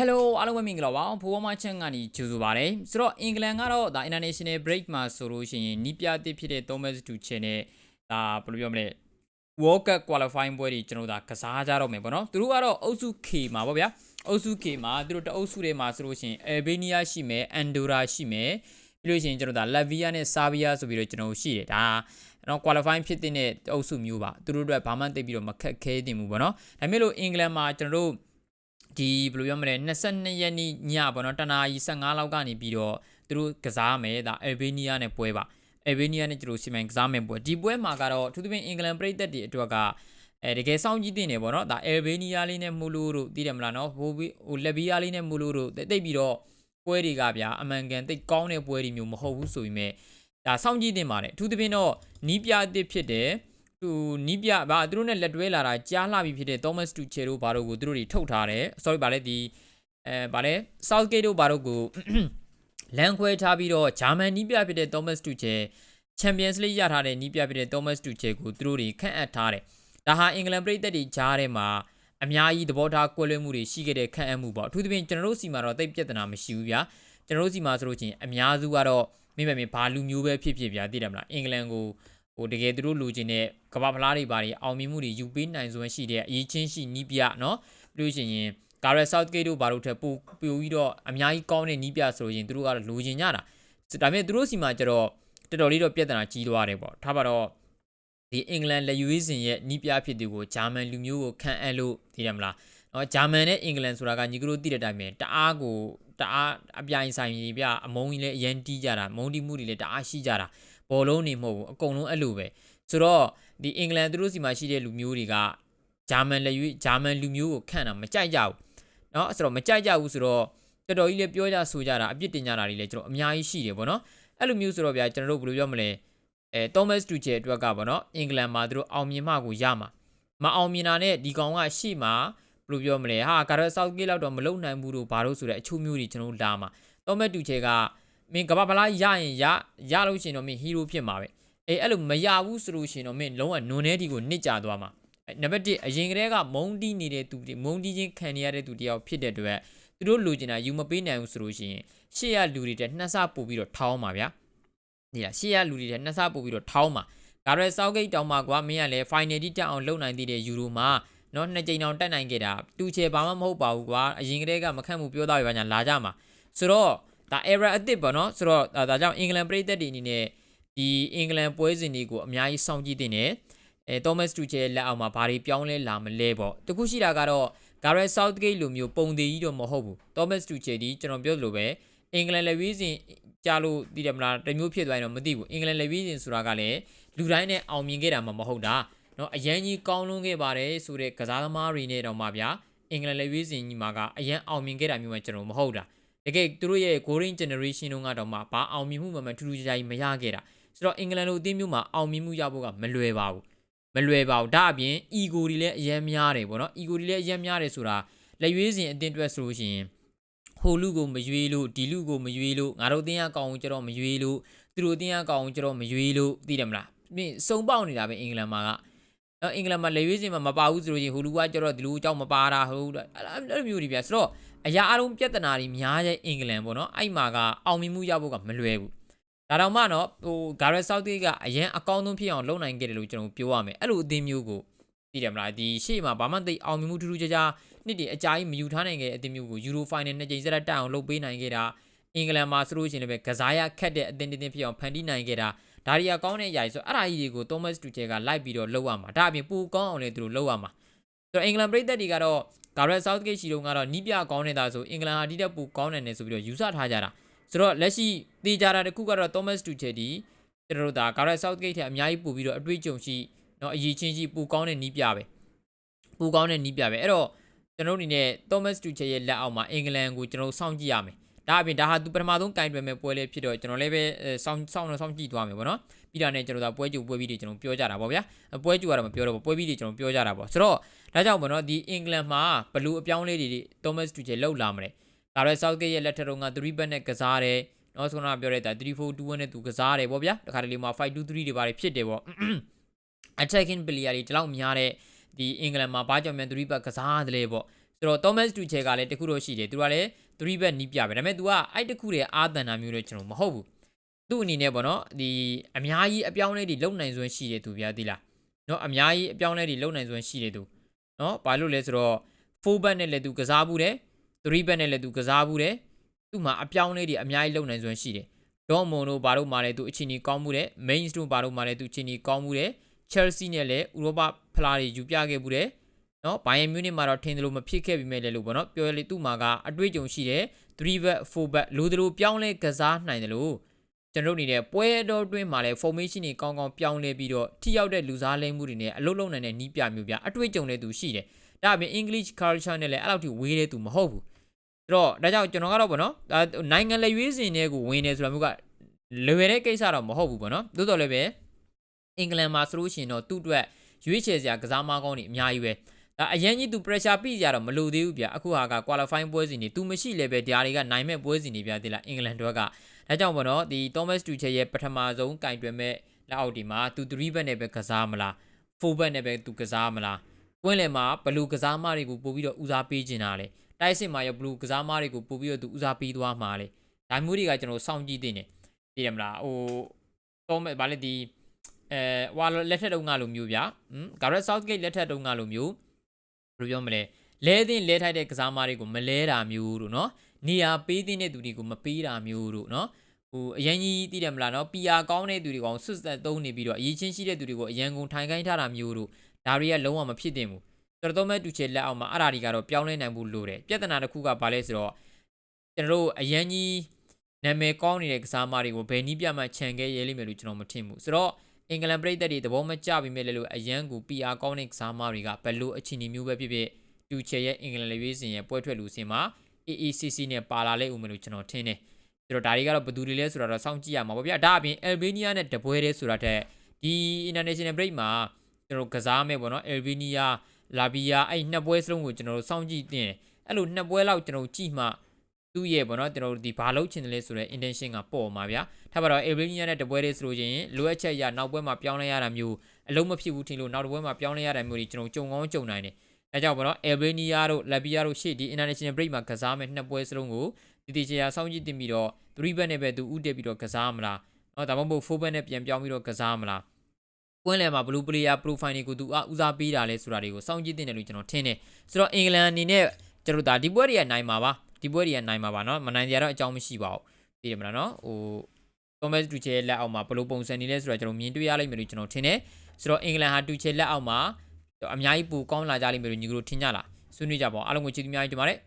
Hello အားလုံးပဲမင်္ဂလာပါဖိုးဝမချန်ကနေကြိုဆိုပါရစေဆိုတော့အင်္ဂလန်ကတော့ဒါ international break မှာဆိုလို့ရှိရင်နီးပြတစ်ဖြစ်တဲ့ Thomas Tuchel နဲ့ဒါဘယ်လိုပြောမလဲ World Cup qualifying ပွဲတွေကျွန်တော်တို့ဒါကစားကြတော့မယ်ပေါ့နော်သူတို့ကတော့အုပ်စု K မှာပေါ့ဗျာအုပ်စု K မှာသူတို့တအုပ်စုတွေမှာဆိုလို့ရှိရင် Albania ရှိမယ် Andorra ရှိမယ်ပြီးလို့ရှိရင်ကျွန်တော်တို့ဒါ Latvia နဲ့ Serbia ဆိုပြီးတော့ကျွန်တော်တို့ရှိတယ်ဒါနော် qualifying ဖြစ်တဲ့အုပ်စုမျိုးပါသူတို့အတွက်ဘာမှသိပြီးတော့မခက်ခဲတင်ဘူးပေါ့နော်ဒါပေမဲ့လို့အင်္ဂလန်မှာကျွန်တော်တို့ ဒီဘယ်လိုပြောမလဲ22ရက်နေ့ညပေါ့နော်တနာရီ15လောက်ကနေပြီးတော့သူတို့ကစားမယ်ဒါ Albania နဲ့ပွဲပါ Albania နဲ့ကျွန်တော်စီမံကစားမယ်ပွဲဒီပွဲမှာကတော့သူသဖြင့်အင်္ဂလန်ပြည်သက်တွေအတွက်ကအဲတကယ်စောင့်ကြည့်တင်နေပေါ့နော်ဒါ Albania လေးနဲ့မူလိုတို့သိတယ်မလားနော်ဟိုဟိုလက်ဗီးယားလေးနဲ့မူလိုတို့တိတ်ပြီးတော့ပွဲတွေကဗျာအမှန်ကန်တိတ်ကောင်းတဲ့ပွဲတွေမျိုးမဟုတ်ဘူးဆိုပေမဲ့ဒါစောင့်ကြည့်တင်ပါတယ်အထူးသဖြင့်တော့နီးပြအစ်ဖြစ်တယ် သူနီးပြဗာသူတို့နဲ့လက်တွဲလာတာကြားလှပြီဖြစ်တဲ့ Thomas Tuchel တို့ဘာတို့ကိုသူတို့တွေထုတ်ထားတယ် sorry ဗာလဲဒီအဲဗာလဲ Southgate တို့ဘာတို့ကိုလန်ခွဲထားပြီးတော့ဂျာမန်နီးပြဖြစ်တဲ့ Thomas Tuchel Champions League ရထားတဲ့နီးပြဖြစ်တဲ့ Thomas Tuchel ကိုသူတို့တွေခန့်အပ်ထားတယ်ဒါဟာအင်္ဂလန်ပြည်သက်တွေကြားထဲမှာအများကြီးသဘောထားကွဲလွဲမှုတွေရှိခဲ့တဲ့ခန့်အပ်မှုပေါ့အထူးသဖြင့်ကျွန်တော်တို့စီမှာတော့တိတ်ပြဿနာမရှိဘူးဗျာကျွန်တော်တို့စီမှာဆိုလို့ချင်းအများစုကတော့မိမမေဘာလူမျိုးပဲဖြစ်ဖြစ်ဗျာသိတယ်မလားအင်္ဂလန်ကို ဟိုတကယ်သူတို့လိုချင်တဲ့ကမ္ဘာဖလားတွေပါတွေအောင်မြင်မှုတွေယူပေးနိုင်စွမ်းရှိတဲ့အရေးချင်းရှိနီးပြနော်ပြီးလို့ရှိရင်ကာရက်ဆော့ဂိတ်တို့ဘာလို့ထက်ပိုပိုပြီးတော့အများကြီးကောင်းတဲ့နီးပြဆိုရင်သူတို့ကတော့လိုချင်ကြတာဒါပေမဲ့သူတို့စီမှာကျတော့တော်တော်လေးတော့ပြဿနာကြီးသွားတယ်ပေါ့ထားပါတော့ဒီအင်္ဂလန်လက်ရွေးစင်ရဲ့နီးပြဖြစ်သူကိုဂျာမန်လူမျိုးကိုခံအပ်လို့သိတယ်မလားနော်ဂျာမန်နဲ့အင်္ဂလန်ဆိုတာကညီကတို့သိတဲ့အတိုင်းပဲတအားကိုတအားအပြိုင်ဆိုင်ပြအမုန်းကြီးလည်းအရန်တီးကြတာမုန်းတီးမှုတွေလည်းတအားရှိကြတာ ဘောလုံးနေမဟုတ်ဘူးအကုန်လုံးအဲ့လိုပဲဆိုတော့ဒီအင်္ဂလန်သူတို့စီမှာရှိတဲ့လူမျိုးတွေကဂျာမန်လက်ရွေးဂျာမန်လူမျိုးကိုခန့်တာမကြိုက်ကြဘူးเนาะဆိုတော့မကြိုက်ကြဘူးဆိုတော့တော်တော်ကြီးလည်းပြောကြဆိုကြတာအပြစ်တင်ကြတာတွေလည်းကျွန်တော်အများကြီးရှိတယ်ပေါ့နော်အဲ့လိုမျိုးဆိုတော့ဗျာကျွန်တော်တို့ဘယ်လိုပြောမလဲအဲ Thomas Tuchel အတွက်ကပေါ့နော်အင်္ဂလန်မှာသူတို့အောင်မြင်မှကိုရမှာမအောင်မြင်တာနဲ့ဒီကောင်ကရှေ့မှာဘယ်လိုပြောမလဲဟာကာရက်ဆောက်ဂေးလောက်တော့မလုံနိုင်ဘူးလို့ဘာလို့ဆိုတဲ့အချို့မျိုးတွေကျွန်တော်တို့လာမှာ Thomas Tuchel က မင်းကမ္ဘာဖလားရရင်ရရလို့ရှိရင်တော့မင်းဟီးရိုးဖြစ်မှာပဲအေးအဲ့လိုမရဘူးဆိုလို့ရှိရင်တော့မင်းလုံးဝနွန်နေတီကိုနစ်ကြသွားမှာနံပါတ်1အရင်ကတည်းကမုံတီးနေတဲ့သူတွေမုံတီးချင်းခံနေရတဲ့သူတယောက်ဖြစ်တဲ့အတွက်သူတို့လိုချင်တာယူမပေးနိုင်ဘူးဆိုလို့ရှိရင်ရှေ့ရလူတွေတက်နှစ်ဆပို့ပြီးတော့ထောင်းပါဗျာဒီလားရှေ့ရလူတွေတက်နှစ်ဆပို့ပြီးတော့ထောင်းပါဒါရဲဆောက်ဂိတ်တောင်မှကွာမင်းကလည်း final တိတက်အောင်လုပ်နိုင်သေးတဲ့ယူရိုမှာနော်နှစ်ကြိမ်အောင်တက်နိုင်ခဲ့တာတူချေဘာမှမဟုတ်ပါဘူးကွာအရင်ကတည်းကမခန့်မှုပြောသားပြပါညာလာကြမှာဆိုတော့ ဒါ error အစ်စ်ပေါ့နော်ဆိုတော့ဒါကြောင့်အင်္ဂလန်ပြည်သက်တွေအနေနဲ့ဒီအင်္ဂလန်ပွဲစဉ်တွေကိုအများကြီးစောင့်ကြည့်တင်တယ်အဲ Thomas Tuchel လက်အောက်မှာဘာတွေပြောင်းလဲလာမလဲပေါ့တခုရှိတာကတော့ Gareth Southgate လိုမျိုးပုံသေးကြီးတော့မဟုတ်ဘူး Thomas Tuchel ဒီကျွန်တော်ပြောသလိုပဲအင်္ဂလန်လက်ဝေးစဉ်ကြားလို့သိတယ်မလားတမျိုးဖြစ်သွားရင်တော့မသိဘူးအင်္ဂလန်လက်ဝေးစဉ်ဆိုတာကလည်းလူတိုင်းနဲ့အောင်မြင်ခဲ့တာမှမဟုတ်တာเนาะအရန်ကြီးကောင်းလွန်းခဲ့ပါတယ်ဆိုတဲ့ကစားသမားတွေနဲ့တော့မှဗျာအင်္ဂလန်လက်ဝေးစဉ်ကြီးမှာကအရန်အောင်မြင်ခဲ့တာမျိုးမှကျွန်တော်မဟုတ်တာ တကယ်သူတို့ရဲ့ golden generation တုန်းကတော့မှဘာအောင်မြင်မှုမှမထူးထူးခြားခြားကြီးမရခဲ့တာဆိုတော့အင်္ဂလန်လိုအသင်းမျိုးမှာအောင်မြင်မှုရဖို့ကမလွယ်ပါဘူးမလွယ်ပါဘူးဒါအပြင် ego တွေလည်းအရန်များတယ်ပေါ့နော် ego တွေလည်းအရန်များတယ်ဆိုတာလက်ရွေးစဉ်အသင်းအတွက်ဆိုလို့ရှိရင်ဟိုလူကိုမရွေးလို့ဒီလူကိုမရွေးလို့ငါတို့အသင်းကကောင်းအောင်ကျတော့မရွေးလို့သူတို့အသင်းကကောင်းအောင်ကျတော့မရွေးလို့သိတယ်မလားမင်းစုံပေါက်နေတာပဲအင်္ဂလန်မှာက နော်အင်္ဂလန်မှာလက်ရွေးစဉ်မှာမပါဘူးဆိုလို့ချင်းဟိုလူကကျတော့ဒီလူအကြောင်းမပါတာဟုတ်အဲ့လိုမျိုးတွေပြဆိုတော့အရာအလုံးပြဿနာတွေများတဲ့အင်္ဂလန်ပေါ့နော်အဲ့မှာကအောင်မြင်မှုရဖို့ကမလွယ်ဘူးဒါတော့မှတော့ဟို Gareth Southgate ကအရင်အကောင်းဆုံးဖြစ်အောင်လုပ်နိုင်ခဲ့တယ်လို့ကျွန်တော်ပြောရမယ်အဲ့လိုအသင်းမျိုးကိုသိတယ်မလားဒီရှေ့မှာဘာမှသိအောင်မြင်မှုထူးထူးခြားခြားနှစ်တည်းအကြာကြီးမယူထားနိုင်ခဲ့တဲ့အသင်းမျိုးကို Euro Final နှစ်ကြိမ်ဆက်တက်တက်အောင်လုပ်ပေးနိုင်ခဲ့တာအင်္ဂလန်မှာဆိုလို့ရှိရင်လည်းကစားရခက်တဲ့အသင်းတင်းဖြစ်အောင်ဖန်တီးနိုင်ခဲ့တာ ဒါရီယာကောင်းတဲ့ຢာကြီးဆိုအဲ့ဒါကြီးတွေကို Thomas Tuchel ကလိုက်ပြီးတော့လုပ်ရမှာဒါအပြင်ပူကောင်းအောင်လည်းသူတို့လုပ်ရမှာဆိုတော့အင်္ဂလန်ပြည်သက်တွေကတော့ Gareth Southgate ရှိတုန်းကတော့နီးပြကောင်းနေတာဆိုအင်္ဂလန်ဟာဒီတက်ပူကောင်းတယ်နေဆိုပြီးတော့ယူဆထားကြတာဆိုတော့လက်ရှိတေးကြတာတခုကတော့ Thomas Tuchel ဒီကျွန်တော်တို့ဒါ Gareth Southgate ထက်အများကြီးပူပြီးတော့အတွေ့အကြုံရှိเนาะအရေးချင်းကြီးပူကောင်းတဲ့နီးပြပဲပူကောင်းတဲ့နီးပြပဲအဲ့တော့ကျွန်တော်အနေနဲ့ Thomas Tuchel ရဲ့လက်အောက်မှာအင်္ဂလန်ကိုကျွန်တော်စောင့်ကြည့်ရမယ် ဒါအပြင်ဒါဟာသူပထမဆုံးကင်တွယ်မဲ့ပွဲလေးဖြစ်တော့ကျွန်တော်လည်းပဲစောင့်စောင့်တော့စောင့်ကြည့်သွားမယ်ပေါ့နော်ပြီးတာနဲ့ကျွန်တော်ဒါပွဲကြိုပွဲပြီးတွေကျွန်တော်ပြောကြတာပေါ့ဗျာပွဲကြိုကတော့မပြောတော့ဘူးပွဲပြီးတွေကျွန်တော်ပြောကြတာပေါ့ဆိုတော့ဒါကြောင့်ပေါ့နော်ဒီအင်္ဂလန်မှာဘလူးအပြောင်းလေးတွေ Thomas Tuchel လောက်လာမလဲဒါရဲ Southgate ရဲ့လက်ထက်တော့က3 back နဲ့ကစားတယ်နော်ဆိုတော့ပြောတဲ့ဒါ3-4-2-1နဲ့သူကစားတယ်ပေါ့ဗျာတခါတလေမှာ5-2-3တွေပါတယ်ဖြစ်တယ်ပေါ့ attacking player တွေဒီလောက်များတဲ့ဒီအင်္ဂလန်မှာဘာကြောင့်မြန်3 back ကစားတယ်လေပေါ့ဆိုတော့ Thomas Tuchel ကလည်းတခုတော့ရှိတယ်သူကလည်း 3 bet နီးပြပဲဒါပေမဲ့ तू ကအဲ့တခုတည်းအာသန်တာမျိုးတော့ကျွန်တော်မဟုတ်ဘူးသူ့အနေနဲ့ပေါ့နော်ဒီအများကြီးအပြောင်းအလဲတွေလုံနိုင်စွမ်းရှိတယ်သူဗျာသိလားနော်အများကြီးအပြောင်းအလဲတွေလုံနိုင်စွမ်းရှိတယ်သူနော်ဘာလို့လဲဆိုတော့4 bet နဲ့လည်းသူကစားဘူးတယ်3 bet နဲ့လည်းသူကစားဘူးတယ်သူ့မှာအပြောင်းအလဲတွေအများကြီးလုံနိုင်စွမ်းရှိတယ်ဒေါ်မွန်တို့ဘာလို့မှလည်းသူအချင်းကြီးကောင်းမှုတယ် main တို့ဘာလို့မှလည်းသူအချင်းကြီးကောင်းမှုတယ် Chelsea နဲ့လည်းဥရောပဖလားတွေယူပြခဲ့မှုတယ် နော်ဘိုင်ယန်မြူးနစ်မှာတော့ထင်တယ်လို့မဖြစ်ခဲ့ပြီးမဲ့လေလို့ပေါ့နော်ပြောရလေသူ့မှာကအတွေ့အကြုံရှိတယ်3 back 4 back လိုတယ်လို့ပြောင်းလဲကစားနိုင်တယ်လို့ကျွန်တော်တို့အနေနဲ့ပွဲတော်တွင်းမှာလည်း formation တွေကောင်းကောင်းပြောင်းလဲပြီးတော့ထိရောက်တဲ့လူစားလိမ့်မှုတွေနဲ့အလုပ်လုပ်နိုင်တဲ့နီးပြမျိုးပြအတွေ့အကြုံလည်းသူရှိတယ်ဒါအပြင် English culture နဲ့လည်းအဲ့လောက်ထိဝေးတဲ့သူမဟုတ်ဘူးအဲ့တော့ဒါကြောင့်ကျွန်တော်ကတော့ပေါ့နော်ဒါနိုင်ငံလေရွေးစင်တွေကိုဝင်နေဆိုတာမျိုးကလွယ်တဲ့ကိစ္စတော့မဟုတ်ဘူးပေါ့နော်သို့တော်လည်းပဲအင်္ဂလန်မှာဆိုလို့ရှိရင်တော့သူ့အတွက်ရွေးချယ်စရာကစားမကောင်းတွေအများကြီးပဲ ဒါအရင်ကြီးသူ pressure ပြကြတော့မလိုသေးဘူးဗျအခုဟာက qualifying ပွဲစဉ်တွေသူမရှိလည်းပဲဒါတွေကနိုင်မဲ့ပွဲစဉ်တွေဗျတိလားအင်္ဂလန်တို့ကဒါကြောင့်ပေါ့နော်ဒီ Thomas Tuchel ရဲ့ပထမဆုံးကင်တွယ်မဲ့လက်အောက်ဒီမှာသူ3ဘက်နဲ့ပဲကစားမလား4ဘက်နဲ့ပဲသူကစားမလားကွင်းလယ်မှာဘလူကစားမတွေကိုပို့ပြီးတော့ဦးစားပေးနေတာလေတိုက်စစ်မှာရောဘလူကစားမတွေကိုပို့ပြီးတော့သူဦးစားပေးသွားမှာလေဒါမျိုးတွေကကျွန်တော်စောင့်ကြည့်နေတယ်သိတယ်မလားဟိုတော့ဗာလေဒီအဲဝါလက်ထက်တုန်းကလိုမျိုးဗျာဟမ်ဂါရက်ဆော့ဂိတ်လက်ထက်တုန်းကလိုမျိုး ဘယ်လိုပြောမလဲလဲသင်းလဲထိုက်တဲ့ကစားမတွေကိုမလဲတာမျိုးတို့နော်နေရာပေးသင်းတဲ့သူတွေကိုမပေးတာမျိုးတို့နော်ဟိုအရင်ကြီးသိတယ်မလားနော် PR ကောင်းတဲ့သူတွေကောင်ဆွတ်ဆက်သုံးနေပြီးတော့အရေးချင်းရှိတဲ့သူတွေကိုအရန်ကုန်ထိုင်ခိုင်းထားတာမျိုးတို့ဒါတွေကလုံးဝမဖြစ်သင့်ဘူးတော်တော်မဲ့တူချေလက်အောက်မှာအဲ့ဒါတွေကတော့ပြောင်းလဲနိုင်ဖို့လိုတယ်ပြဿနာတစ်ခုကဘာလဲဆိုတော့ကျွန်တော်တို့အရင်ကြီးနာမည်ကောင်းနေတဲ့ကစားမတွေကိုဘယ်နည်းပြမှခြံခဲ့ရဲလိမ့်မယ်လို့ကျွန်တော်မထင်ဘူးဆိုတော့ အင်္ဂလန်ပြည်သက်တွေသဘောမကျပြီးမဲ့လေလို့အရန်ကို PR ကောင်းတဲ့ကစားမတွေကဘယ်လိုအခြေအနေမျိုးပဲဖြစ်ဖြစ်တူချေရဲ့အင်္ဂလန်လေရွေးစင်ရဲ့ပွဲထွက်လူစင်မှာ AACC နဲ့ပါလာလိမ့်ဦးမယ်လို့ကျွန်တော်ထင်တယ်ဆိုတော့ဒါတွေကတော့ဘယ်သူတွေလဲဆိုတာတော့စောင့်ကြည့်ရမှာပေါ့ဗျာဒါအပြင် Albania နဲ့တပွဲတည်းဆိုတာတဲ့ဒီ International Break မှာကျွန်တော်ကစားမယ်ပေါ့နော် Albania လာဘီယာအဲ့နှစ်ပွဲစလုံးကိုကျွန်တော်တို့စောင့်ကြည့်တင်အဲ့လိုနှစ်ပွဲလောက်ကျွန်တော်ကြည့်မှ သူ့ရဲ့ပေါ့နော်ကျွန်တော်တို့ဒီဘာလုပ်ချင်တယ်လဲဆိုတော့ intention ကပေါ်မှာဗျာထပ်ပါတော့ Abrinia နဲ့တပွဲလေးဆိုလို့ရင်လိုအပ်ချက်ရနောက်ပွဲမှာပြောင်းလဲရတာမျိုးအလုံးမဖြစ်ဘူးထင်လို့နောက်တစ်ပွဲမှာပြောင်းလဲရတာမျိုးတွေကျွန်တော်ကြုံကောင်းကြုံနိုင်တယ်အဲကြောင့်ပေါ့နော် Albania တို့ Latvia တို့ရှေ့ဒီ international break မှာကစားမဲ့နှစ်ပွဲစလုံးကိုဒီတီချာစောင့်ကြည့်တင်ပြီးတော့3ဘက်နဲ့ပဲသူဥတက်ပြီးတော့ကစားမလားနော်ဒါမှမဟုတ်4ဘက်နဲ့ပြန်ပြောင်းပြီးတော့ကစားမလားကွင်းလယ်မှာ blue player profile တွေကိုသူအဦးစားပေးတာလဲဆိုတာတွေကိုစောင့်ကြည့်တင်တယ်လို့ကျွန်တော်ထင်တယ်ဆိုတော့အင်္ဂလန်အနေနဲ့ကျွန်တော်ဒါဒီပွဲတွေကနိုင်မှာပါ ဒီပွဲတွေကနိုင်မှာပါနော်မနိုင်ကြတော့အကြောင်းမရှိပါဘူးသိတယ်မလားနော်ဟို Thomas Tuchel လက်အောက်မှာဘလို့ပုံစံနေလဲဆိုတော့ကျွန်တော်မြင်တွေ့ရလိမ့်မယ်လို့ကျွန်တော်ထင်တယ်ဆိုတော့အင်္ဂလန်ဟာ Tuchel လက်အောက်မှာအများကြီးပူကောင်းလာကြလိမ့်မယ်လို့ညီကတို့ထင်ကြလားဆွေးနွေးကြပါအောင်အားလုံးကိုကျေးဇူးများကြီးတင်ပါတယ်